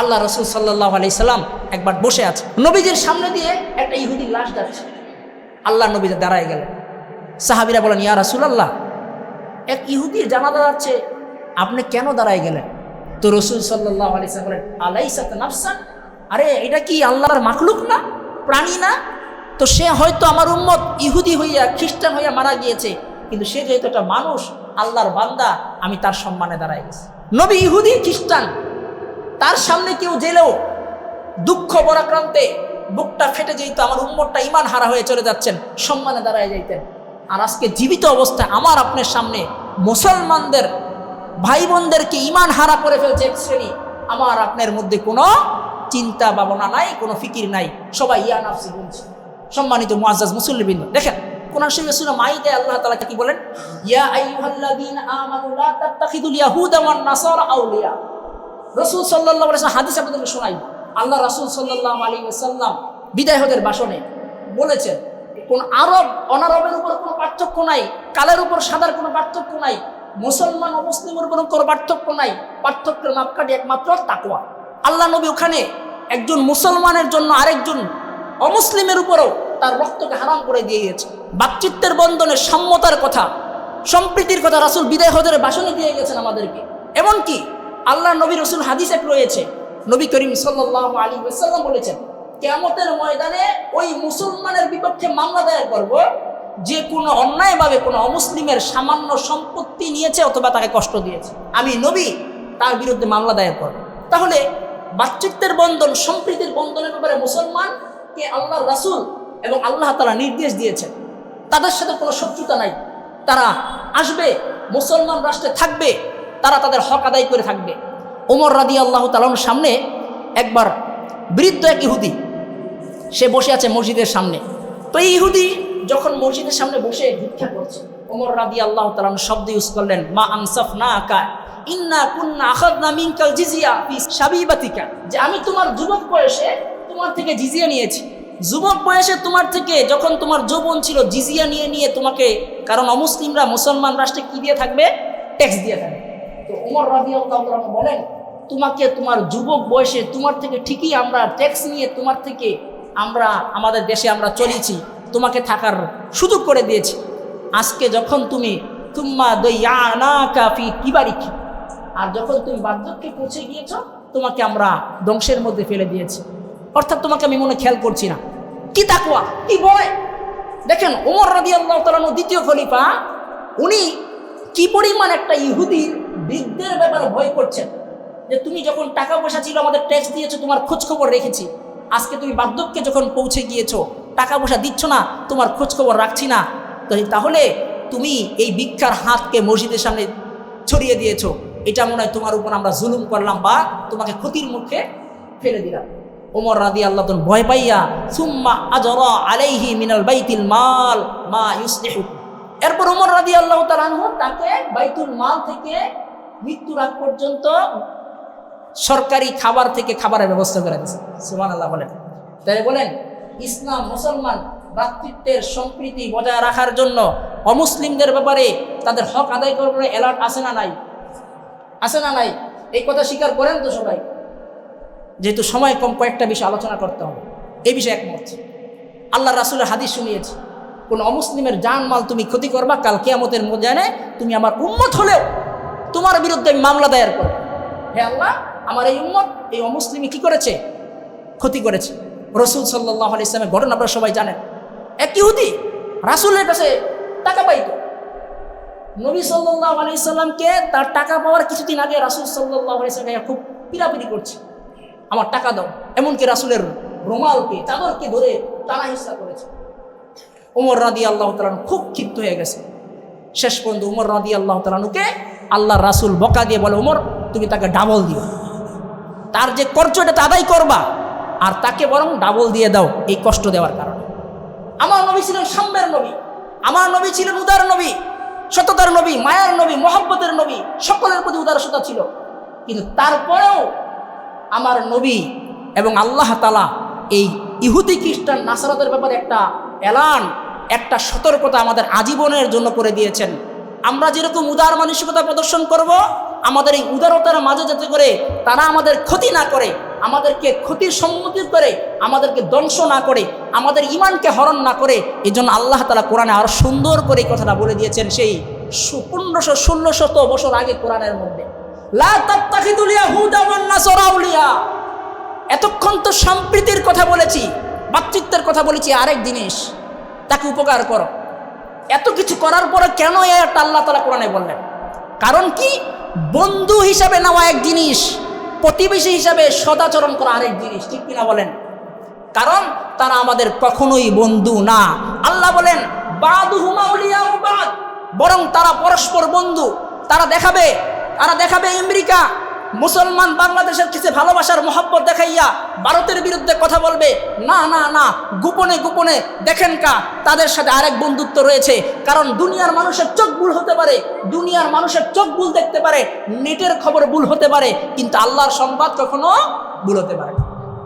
আল্লাহ রসুল সাল্লাহ আলি সাল্লাম একবার বসে আছে। নবীজির সামনে দিয়ে একটা ইহুদির লাশ যাচ্ছে। আল্লাহ নবীজি দাঁড়ায় গেলেন। সাহাবিরা বলেন, ইয়া রাসুল আল্লাহ এক ইহুদির জানাজা যাচ্ছে, আপনি কেন দাঁড়ায় গেলেন? তো রসুল সাল্লাহ আলি বলেন আলাইসাত নাফসান? আরে, এটা কি আল্লাহর মাখলুক না? প্রাণী না? তো সে হয়তো আমার উম্মত ইহুদি হইয়া, খ্রিস্টান হইয়া মারা গিয়েছে, কিন্তু সে যেহেতু একটা মানুষ, আল্লাহর বান্দা, আমি তার সম্মানে দাঁড়াই গেছি। নবী ইহুদি, খ্রিস্টান তার সামনে কেউ জেলেও দুঃখ বরাক্রান্তে বুকটা ফেটে যেত আমার উম্মতটা ইমান হারা হয়ে চলে যাচ্ছেন, সম্মানে দাঁড়ায় যাইতেন। আর আজকে জীবিত অবস্থায় আমার আপনার সামনে মুসলমানদের ভাই বোনদেরকে ইমান হারা করে ফেলছে এক শ্রেণি। আমার আপনার মধ্যে কোনো চিন্তা ভাবনা নাই, কোনো ফিকির নাই। সবাই ইয়া নাফসি বলছে। সম্মানিত মুআজ্জাজ মুসল্লিবিন দেখেন, কোরআন শরীফে সূরা মাইদা আল্লাহ তাআলা কি বলেন? ইয়া আইয়ুহাল্লাযীনা আমানু লা তাত্তাখিদুল ইয়াহুদা ওয়ান নাসারা আউলিয়া। রাসূল সাল্লাল্লাহু আলাইহি ওয়াসাল্লাম হাদিস আপনাদের শোনাই। আল্লাহ রাসূল সাল্লাল্লাহু আলাইহি ওয়াসাল্লাম বিদায় হদের ভাষণে বলেছেন কোন আরব অনারবের উপর কোনো পার্থক্য নাই, কালের উপর সাদার কোনো পার্থক্য নাই, মুসলমান ও মুসলিমের উপর কোনো পার্থক্য নাই, পার্থক্যের মাপকাঠি একমাত্র তাকওয়া। আল্লাহ নবী ওখানে একজন মুসলমানের জন্য আরেকজন অমুসলিমের উপরও তার রক্তকে হারাম করে দিয়ে গেছে বাতচিত্বের বন্ধনে সাম্যতার কথা, সম্প্রীতির কথা রাসুল বিদায় হজের বাসনে দিয়ে গেছেন আমাদেরকে। এমনকি আল্লাহ নবী রসুল হাদিস এক রয়েছে। নবী করিম সাল্লাহ আলী সাল্লাম বলেছেন কেমতের ময়দানে ওই মুসলমানের বিপক্ষে মামলা দায়ের করব, যে কোনো অন্যায়ভাবে কোনো অমুসলিমের সামান্য সম্পত্তি নিয়েছে অথবা তাকে কষ্ট দিয়েছে। আমি নবী, তার বিরুদ্ধে মামলা দায়ের করব। তাহলে বাতচিত্বের বন্ধন, সম্প্রীতির বন্ধনের ব্যাপারে মুসলমানকে আল্লাহ রাসুল এবং আল্লাহ তারা নির্দেশ দিয়েছেন। তাদের সাথে কোনো শত্রুতা নাই। তারা আসবে, মুসলমান রাষ্ট্রে থাকবে তারা তাদের হক আদায় করে থাকবে। ওমর রাদি আল্লাহ তালার সামনে একবার বৃদ্ধ এক ইহুদি, সে বসে আছে মসজিদের সামনে। তো এই ইহুদি যখন মসজিদের সামনে বসে ভিক্ষা করছে ওমর রাদি আল্লাহ তালাম শব্দ ইউজ করলেন, মা আনসাফ না আকা ইন্না কুন্না আখাদনা মিনকাল জিজিয়া সাবিবাতিকা যে আমি তোমার যুবক বয়সে তোমার থেকে জিজিয়া নিয়েছি। যুবক বয়সে তোমার থেকে যখন তোমার যৌবন ছিল, জিজিয়া নিয়ে নিয়ে তোমাকে, কারণ অমুসলিমরা মুসলমান রাষ্ট্রে কি দিয়ে থাকবে? ট্যাক্স দিয়ে থাকবে। তো ওমর রাজি আল্লাহ বলেন, তোমাকে তোমার যুবক বয়সে তোমার থেকে ঠিকই আমরা ট্যাক্স নিয়ে তোমার থেকে আমরা, আমাদের দেশে আমরা চলেছি, তোমাকে থাকার সুযোগ করে দিয়েছি। আজকে যখন তুমি তুম্মা দইয়া না কাফি কিবারিক আর যখন তুমি বার্ধক্যে পৌঁছে গিয়েছ, তোমাকে আমরা ধ্বংসের মধ্যে ফেলে দিয়েছি। অর্থাৎ তোমাকে আমি মনে খেয়াল করছি না। কি তাকুয়া কি বয়? দেখেন, ওমর রাজি আল্লাহ দ্বিতীয় খলিফা, উনি কি পরিমাণ একটা ইহুদি বৃদ্ধের ব্যাপারে ভয় করছেন। যে তুমি যখন টাকা পয়সা ছিল, আমাদের ট্যাক্স দিয়েছ, তোমার খোঁজখবর রেখেছি। আজকে তুমি বার্ধক্যে যখন পৌঁছে গিয়েছো, টাকা পয়সা দিচ্ছ না, তোমার খোঁজখবর রাখছি না। তো তাহলে তুমি এই ভিক্ষার হাতকে মসজিদের সামনে ছড়িয়ে দিয়েছ। এটা মনে হয় তোমার উপর আমরা জুলুম করলাম বা তোমাকে ক্ষতির মুখে ফেলে দিলাম। ওমর রাদি আল্লাহ ভয় পাইয়া, সুম্মা আজরা আলাইহি মিনাল বাইতিল মাল মা ইউসলিহু। এরপর ওমর রাদি আল্লাহ তালানহ তাকে বাইতুল মাল থেকে মৃত্যুর আগ পর্যন্ত সরকারি খাবার থেকে খাবারের ব্যবস্থা করে দিয়েছে। সুমান আল্লাহ বলেন। তাই বলেন, ইসলাম, মুসলমান ভ্রাতৃত্বের সম্প্রীতি বজায় রাখার জন্য অমুসলিমদের ব্যাপারে তাদের হক আদায় করবার অ্যালার্ট আছে না নাই? আছে না নাই? এই কথা স্বীকার করেন তো সবাই। যেহেতু সময় কম, কয়েকটা বিষয় আলোচনা করতে হবে। এই বিষয়ে একমত। আল্লাহ রাসুলের হাদিস শুনিয়েছে, কোন অমুসলিমের জান মাল তুমি ক্ষতি করবা, কাল কেয়ামতের মজানে তুমি আমার উম্মত হলেও তোমার বিরুদ্ধে মামলা দায়ের করব হে আল্লাহ, আমার এই উম্মত, এই অমুসলিমই কি করেছে? ক্ষতি করেছে। রসুল সাল্লাহ আলি ইসলামের ঘটনা আপনারা সবাই জানেন। এক ইহুদি রাসুলের কাছে টাকা পাইত। নবী সাল্লাহ আলি সাল্লামকে তার টাকা পাওয়ার কিছুদিন আগে রাসুল সাল্লাহ আলি সাল্লাম খুব পিরাপিরি করছে। আমার টাকা দাও। এমনকি রাসুলের রোমালকে, চাদরকে ধরে টানা হিসা করেছে। উমর রাদি আল্লাহ তালানু খুব ক্ষিপ্ত হয়ে গেছে। শেষ পর্যন্ত উমর রাদি আল্লাহ তালানুকে আল্লাহ রাসুল বকা দিয়ে বলে, ওমর, তুমি তাকে ডাবল দিও। তার যে কর্জ এটা আদায় করবা, আর তাকে বরং ডাবল দিয়ে দাও এই কষ্ট দেওয়ার কারণে। আমার নবী ছিলেন সাম্যের নবী, আমার নবী ছিলেন উদার নবী, সততার নবী, মায়ার নবী, মোহাব্বতের নবী, সকলের প্রতি উদারসতা ছিল। কিন্তু তারপরেও আমার নবী এবং আল্লাহ তালা এই ইহুদি খ্রিস্টান নাসারাতের ব্যাপারে একটা এলান, একটা সতর্কতা আমাদের আজীবনের জন্য করে দিয়েছেন। আমরা যেরকম উদার মানসিকতা প্রদর্শন করব, আমাদের এই উদারতার মাঝে যাতে করে তারা আমাদের ক্ষতি না করে, আমাদেরকে ক্ষতির সম্মুখীন করে, আমাদেরকে ধ্বংস না করে, আমাদের ইমানকে হরণ না করে এই জন্য আল্লাহ তালা কোরআনে আরও সুন্দর করে এই কথাটা বলে দিয়েছেন সেই পনেরোশো ষোলো শত বছর আগে কোরআনের মধ্যে। এতক্ষণ তো সম্প্রীতির কথা বলেছি, ভাতৃত্বের কথা বলেছি, আরেক জিনিস, তাকে উপকার করো। এত কিছু করার পরে কেন একটা আল্লাহ তালা কোরআনে বললেন? কারণ কি? বন্ধু হিসাবে নেওয়া এক জিনিস, প্রতিবেশী হিসাবে সদাচরণ করা আরেক জিনিস, ঠিক কিনা বলেন? কারণ তারা আমাদের কখনোই বন্ধু না। আল্লাহ বলেন বরং তারা পরস্পর বন্ধু। তারা দেখাবে তারা দেখাবে আমেরিকা মুসলমান বাংলাদেশের কিছু ভালোবাসার মহব্বত দেখাইয়া ভারতের বিরুদ্ধে কথা বলবে, না না না, গোপনে গোপনে দেখেন কা, তাদের সাথে আরেক বন্ধুত্ব রয়েছে কারণ দুনিয়ার মানুষের চোখ ভুল হতে পারে, দুনিয়ার মানুষের চোখ ভুল দেখতে পারে, নেটের খবর ভুল হতে পারে, কিন্তু আল্লাহর সংবাদ কখনো ভুল হতে পারে।